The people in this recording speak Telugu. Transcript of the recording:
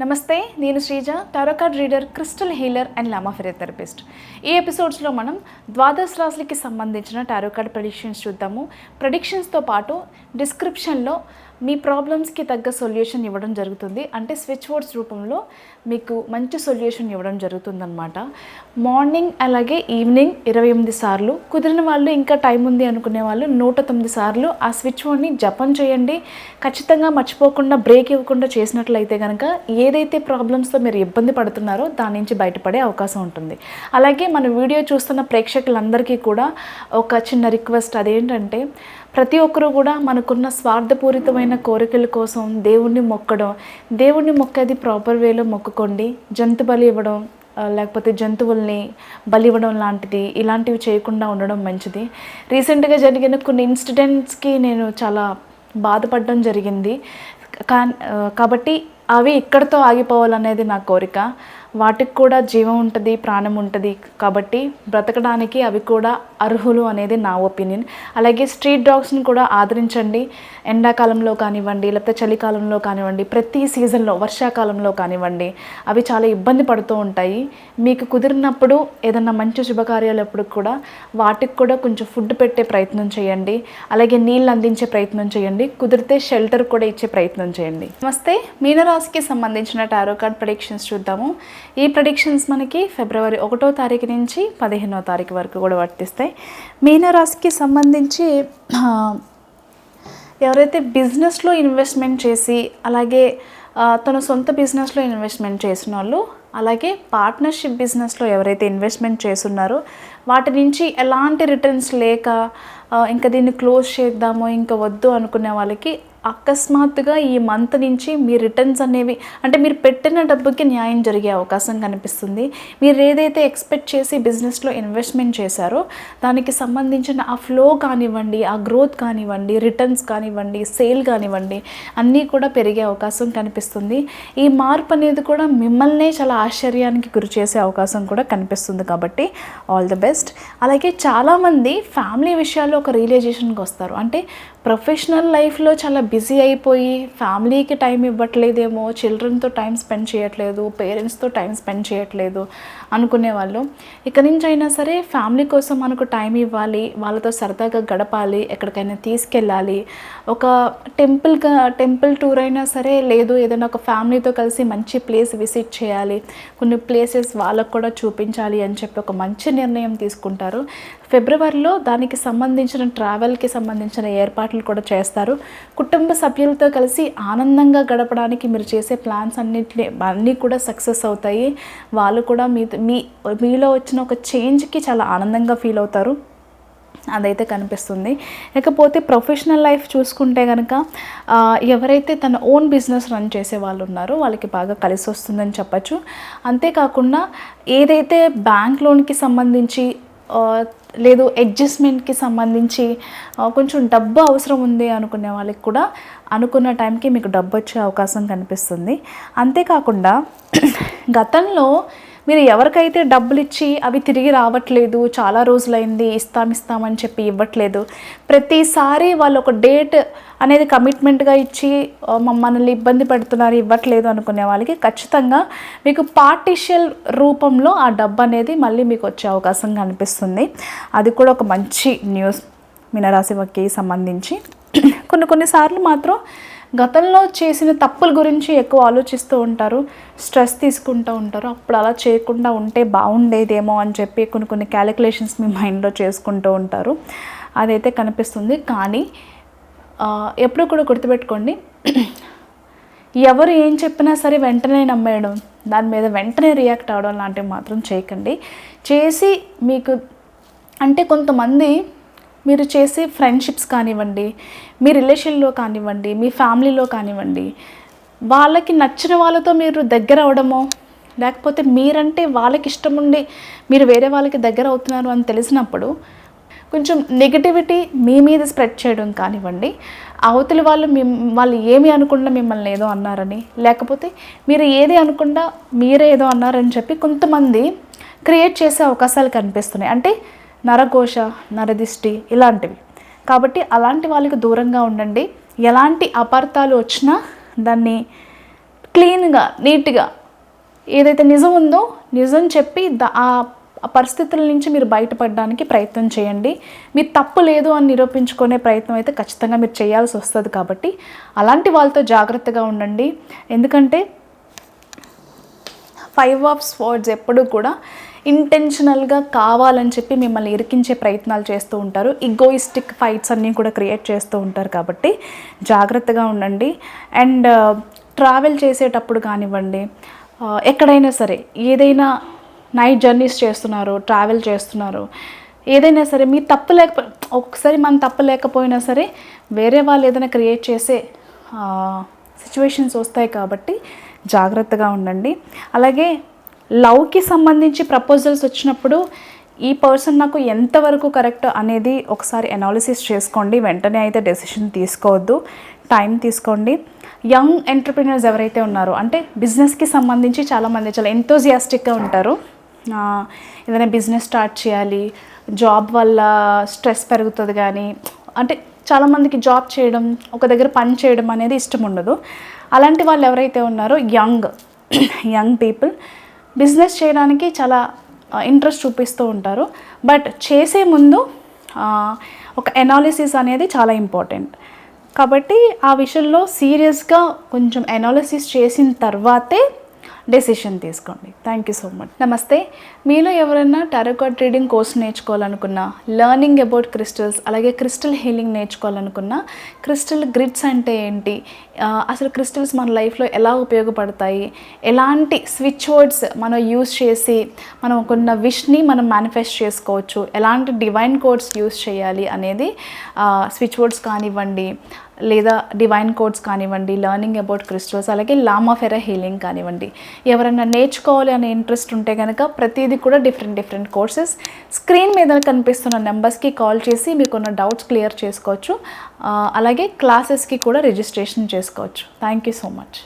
నమస్తే నేను Sreeja tarot card reader crystal healer and Lama physiotherapist ఈ ఎపిసోడ్స్లో మనం ద్వాదశ రాశులకి సంబంధించిన టారోకార్డ్ ప్రెడిక్షన్స్ చూద్దాము. ప్రెడిక్షన్స్తో పాటు డిస్క్రిప్షన్లో మీ ప్రాబ్లమ్స్కి తగ్గ సొల్యూషన్ ఇవ్వడం జరుగుతుంది. అంటే స్విచ్ బోర్డ్స్ రూపంలో మీకు మంచి సొల్యూషన్ ఇవ్వడం జరుగుతుందనమాట మార్నింగ్ అలాగే ఈవినింగ్ ఇరవై ఎనిమిది సార్లు కుదిరిన వాళ్ళు ఇంకా టైం ఉంది అనుకునే వాళ్ళు నూట తొమ్మిది సార్లు ఆ స్విచ్ బోర్డ్ని జపం చేయండి. ఖచ్చితంగా మర్చిపోకుండా బ్రేక్ ఇవ్వకుండా చేసినట్లయితే కనుక ఏదైతే ప్రాబ్లమ్స్తో మీరు ఇబ్బంది పడుతున్నారో దాని నుంచి బయటపడే అవకాశం ఉంటుంది. అలాగే మన వీడియో చూస్తున్న ప్రేక్షకులందరికీ కూడా ఒక చిన్న రిక్వెస్ట్ అదేంటంటే ప్రతి ఒక్కరూ కూడా మనకున్న స్వార్థపూరితమైన కోరికల కోసం దేవుణ్ణి మొక్కడం దేవుణ్ణి మొక్కేది ప్రాపర్ వేలో మొక్కుకోండి. జంతు బలి ఇవ్వడం లేకపోతే జంతువుల్ని బలి ఇవ్వడం లాంటిది ఇలాంటివి చేయకుండా ఉండడం మంచిది. రీసెంట్గా జరిగిన కొన్ని ఇన్సిడెంట్స్కి నేను చాలా బాధపడడం జరిగింది. కా కాబట్టి అవి ఇక్కడితో ఆగిపోవాలనేది నా కోరిక. వాటికి కూడా జీవం ఉంటుంది ప్రాణం ఉంటుంది కాబట్టి బ్రతకడానికి అవి కూడా అర్హులు అనేది నా ఒపీనియన్. అలాగే స్ట్రీట్ డాగ్స్ని కూడా ఆదరించండి. ఎండాకాలంలో కానివ్వండి లేకపోతే చలికాలంలో కానివ్వండి ప్రతి సీజన్లో వర్షాకాలంలో కానివ్వండి అవి చాలా ఇబ్బంది పడుతూ ఉంటాయి. మీకు కుదిరినప్పుడు ఏదన్నా మంచి శుభకార్యాలు ఎప్పుడు కూడా వాటికి కూడా కొంచెం ఫుడ్ పెట్టే ప్రయత్నం చేయండి. అలాగే నీళ్ళు అందించే ప్రయత్నం చేయండి. కుదిరితే షెల్టర్ కూడా ఇచ్చే ప్రయత్నం చేయండి. నమస్తే. మీనరాశికి సంబంధించిన టారో కార్డ్ ప్రొడిక్షన్స్ చూద్దాము. ఈ ప్రొడిక్షన్స్ మనకి ఫిబ్రవరి ఒకటో తారీఖు నుంచి పదిహేనో తారీఖు వరకు కూడా వర్తిస్తాయి. మీనరాశికి సంబంధించి ఎవరైతే బిజినెస్లో ఇన్వెస్ట్మెంట్ చేసి అలాగే తన సొంత బిజినెస్లో ఇన్వెస్ట్మెంట్ చేసిన వాళ్ళు అలాగే పార్ట్నర్షిప్ బిజినెస్లో ఎవరైతే ఇన్వెస్ట్మెంట్ చేస్తున్నారో వాటి నుంచి ఎలాంటి రిటర్న్స్ లేక ఇంకా దీన్ని క్లోజ్ చేద్దాము ఇంకా వద్దు అనుకునే వాళ్ళకి అకస్మాత్తుగా ఈ మంత్ నుంచి మీ రిటర్న్స్ అనేవి అంటే మీరు పెట్టిన డబ్బుకి న్యాయం జరిగే అవకాశం కనిపిస్తుంది. మీరు ఏదైతే ఎక్స్పెక్ట్ చేసి బిజినెస్లో ఇన్వెస్ట్మెంట్ చేశారో దానికి సంబంధించిన ఆ ఫ్లో కానివ్వండి ఆ గ్రోత్ కానివ్వండి రిటర్న్స్ కానివ్వండి సేల్ కానివ్వండి అన్నీ కూడా పెరిగే అవకాశం కనిపిస్తుంది. ఈ మార్పు అనేది కూడా మిమ్మల్నే చాలా ఆశ్చర్యానికి గురి చేసే అవకాశం కూడా కనిపిస్తుంది కాబట్టి ఆల్ ది బెస్ట్. అలాగే చాలామంది ఫ్యామిలీ విషయాల్లో ఒక రియలైజేషన్కి వస్తారు. అంటే ప్రొఫెషనల్ లైఫ్లో చాలా బిజీ అయిపోయి ఫ్యామిలీకి టైం ఇవ్వట్లేదేమో చిల్డ్రన్తో టైం స్పెండ్ చేయట్లేదు పేరెంట్స్తో టైం స్పెండ్ చేయట్లేదు అనుకునే వాళ్ళు. ఇక నుంచి అయినా సరే ఫ్యామిలీ కోసం మనకు టైం ఇవ్వాలి వాళ్ళతో సరదాగా గడపాలి ఎక్కడికైనా తీసుకెళ్ళాలి. ఒక టెంపుల్గా టెంపుల్ టూర్ అయినా సరే లేదు ఏదైనా ఒక ఫ్యామిలీతో కలిసి మంచి ప్లేస్ విజిట్ చేయాలి. కొన్ని ప్లేసెస్ వాళ్ళకు కూడా చూపించాలి అని చెప్పి ఒక మంచి నిర్ణయం తీసుకుంటారు. ఫిబ్రవరిలో దానికి సంబంధించిన ట్రావెల్కి సంబంధించిన ఏర్పాట్లు కూడా చేస్తారు. కుటుంబ సభ్యులతో కలిసి ఆనందంగా గడపడానికి మీరు చేసే ప్లాన్స్ అన్నింటినీ అన్నీ కూడా సక్సెస్ అవుతాయి. వాళ్ళు కూడా మీ మీ మీలో వచ్చిన ఒక చేంజ్కి చాలా ఆనందంగా ఫీల్ అవుతారు. అదైతే కనిపిస్తుంది. లేకపోతే ప్రొఫెషనల్ లైఫ్ చూసుకుంటే కనుక ఎవరైతే తన ఓన్ బిజినెస్ రన్ చేసే వాళ్ళు ఉన్నారో వాళ్ళకి బాగా కలిసి వస్తుందని చెప్పచ్చు. అంతేకాకుండా ఏదైతే బ్యాంక్ లోన్కి సంబంధించి లేదు అడ్జస్ట్మెంట్కి సంబంధించి కొంచెం డబ్బు అవసరం ఉంది అనుకునే వాళ్ళకి కూడా అనుకున్న టైంకి మీకు డబ్బు వచ్చే అవకాశం కనిపిస్తుంది. అంతేకాకుండా గతంలో మీరు ఎవరికైతే డబ్బులు ఇచ్చి అవి తిరిగి రావట్లేదు చాలా రోజులైంది ఇస్తాం ఇస్తామని చెప్పి ఇవ్వట్లేదు ప్రతిసారి వాళ్ళు ఒక డేట్ అనేది కమిట్మెంట్గా ఇచ్చి మమ్మల్ని ఇబ్బంది పెడుతున్నారు ఇవ్వట్లేదు అనుకునే వాళ్ళకి ఖచ్చితంగా మీకు పార్టిషియల్ రూపంలో ఆ డబ్బు అనేది మళ్ళీ మీకు వచ్చే అవకాశం కనిపిస్తుంది. అది కూడా ఒక మంచి న్యూస్. మీనరాశికి సంబంధించి. కొన్ని కొన్నిసార్లు మాత్రం గతంలో చేసిన తప్పుల గురించి ఎక్కువ ఆలోచిస్తూ ఉంటారు స్ట్రెస్ తీసుకుంటూ ఉంటారు. అప్పుడు అలా చేయకుండా ఉంటే బాగుండేదేమో అని చెప్పి కొన్ని కొన్ని క్యాలిక్యులేషన్స్ మీ మైండ్లో చేసుకుంటూ ఉంటారు. అదైతే కనిపిస్తుంది. కానీ ఎప్పుడు కూడా గుర్తుపెట్టుకోండి ఎవరు ఏం చెప్పినా సరే వెంటనే నమ్మేయడం దాని మీద వెంటనే రియాక్ట్ అవ్వడం లాంటివి మాత్రం చేయకండి. చేసి మీకు అంటే కొంతమంది మీరు చేసే ఫ్రెండ్షిప్స్ కానివ్వండి మీ రిలేషన్లో కానివ్వండి మీ ఫ్యామిలీలో కానివ్వండి వాళ్ళకి నచ్చిన వాళ్ళతో మీరు దగ్గర అవడమో లేకపోతే మీరంటే వాళ్ళకి ఇష్టం ఉండి మీరు వేరే వాళ్ళకి దగ్గర అవుతున్నారు అని తెలిసినప్పుడు కొంచెం నెగిటివిటీ మీ మీద స్ప్రెడ్ చేయడం కానివ్వండి అవతలి వాళ్ళు మీ వాళ్ళు ఏమి అనుకుండా మిమ్మల్ని ఏదో అన్నారని లేకపోతే మీరు ఏది అనుకుండా మీరే ఏదో అన్నారని చెప్పి కొంతమంది క్రియేట్ చేసే అవకాశాలు కనిపిస్తున్నాయి. అంటే నరఘోష నరదిష్టి ఇలాంటివి. కాబట్టి అలాంటి వాళ్ళకి దూరంగా ఉండండి. ఎలాంటి అపార్థాలు వచ్చినా దాన్ని క్లీన్గా నీట్గా ఏదైతే నిజం ఉందో నిజం చెప్పి ఆ ఆ పరిస్థితుల నుంచి మీరు బయటపడడానికి ప్రయత్నం చేయండి. మీ తప్పు లేదు అని నిరూపించుకునే ప్రయత్నం అయితే ఖచ్చితంగా మీరు చేయాల్సి వస్తుంది కాబట్టి అలాంటి వాళ్ళతో జాగ్రత్తగా ఉండండి. ఎందుకంటే ఫైవ్ ఆఫ్ స్వర్డ్స్ ఎప్పుడు కూడా ఇంటెన్షనల్గా కావాలని చెప్పి మిమ్మల్ని ఇరికించే ప్రయత్నాలు చేస్తూ ఉంటారు. ఇగోయిస్టిక్ ఫైట్స్ అన్నీ కూడా క్రియేట్ చేస్తూ ఉంటారు కాబట్టి జాగ్రత్తగా ఉండండి. అండ్ ట్రావెల్ uh, చేసేటప్పుడు కానివ్వండి uh, ఎక్కడైనా సరే ఏదైనా నైట్ జర్నీస్ చేస్తున్నారు ట్రావెల్ చేస్తున్నారు ఏదైనా సరే మీ తప్పు లేకపో ఒకసారి మనం తప్పు లేకపోయినా సరే వేరే వాళ్ళు ఏదైనా క్రియేట్ చేసే uh, సిచ్యువేషన్స్ వస్తాయి కాబట్టి జాగ్రత్తగా ఉండండి. అలాగే లవ్కి సంబంధించి ప్రపోజల్స్ వచ్చినప్పుడు ఈ పర్సన్ నాకు ఎంతవరకు కరెక్ట్ అనేది ఒకసారి అనాలిసిస్ చేసుకోండి. వెంటనే అయితే డెసిషన్ తీసుకోవద్దు. టైం తీసుకోండి. యంగ్ ఎంటర్ప్రినర్స్ ఎవరైతే ఉన్నారో అంటే బిజినెస్కి సంబంధించి చాలామంది చాలా ఎంతోజియాస్టిక్గా ఉంటారు. ఏదైనా బిజినెస్ స్టార్ట్ చేయాలి జాబ్ వల్ల స్ట్రెస్ పెరుగుతుంది కానీ అంటే చాలామందికి జాబ్ చేయడం ఒక దగ్గర పని చేయడం అనేది ఇష్టం ఉండదు. అలాంటి వాళ్ళు ఎవరైతే ఉన్నారో యంగ్ యంగ్ పీపుల్ బిజినెస్ చేయడానికి చాలా ఇంట్రెస్ట్ చూపిస్తూ ఉంటారు. బట్ చేసే ముందు ఒక ఎనాలిసిస్ అనేది చాలా ఇంపార్టెంట్. కాబట్టి ఆ విషయంలో సీరియస్గా కొంచెం ఎనాలిసిస్ చేసిన తర్వాతే డెసిషన్ తీసుకోండి. థ్యాంక్ యూ సో మచ్ నమస్తే. మీలో ఎవరైనా టారోకార్డ్ రీడింగ్ కోర్స్ నేర్చుకోవాలనుకున్నా లర్నింగ్ అబౌట్ క్రిస్టల్స్ అలాగే క్రిస్టల్ హీలింగ్ నేర్చుకోవాలనుకున్నా క్రిస్టల్ గ్రిడ్స్ అంటే ఏంటి? అసలు క్రిస్టల్స్ మన లైఫ్లో ఎలా ఉపయోగపడతాయి? ఎలాంటి స్విచ్ వర్డ్స్ మనం యూస్ చేసి మనం కొన్న విష్ని మనం మేనిఫెస్ట్ చేసుకోవచ్చు? ఎలాంటి డివైన్ కోడ్స్ యూస్ చేయాలి అనేది స్విచ్ వర్డ్స్ కానివ్వండి లేదా డివైన్ కోడ్స్ కానివ్వండి లర్నింగ్ అబౌట్ క్రిస్టల్స్ అలాగే లామాఫెరా హీలింగ్ కానివ్వండి. ఎవరైనా నేర్చుకోవాలి అనే ఇంట్రెస్ట్ ఉంటే కనుక ప్రతిదీ కూడా డిఫరెంట్ డిఫరెంట్ కోర్సెస్ స్క్రీన్ మీద కనిపిస్తున్న నెంబర్స్కి కాల్ చేసి మీకున్న డౌట్స్ క్లియర్ చేసుకోవచ్చు. అలాగే క్లాసెస్కి కూడా రిజిస్ట్రేషన్ చేసుకోవచ్చు. Thank you so much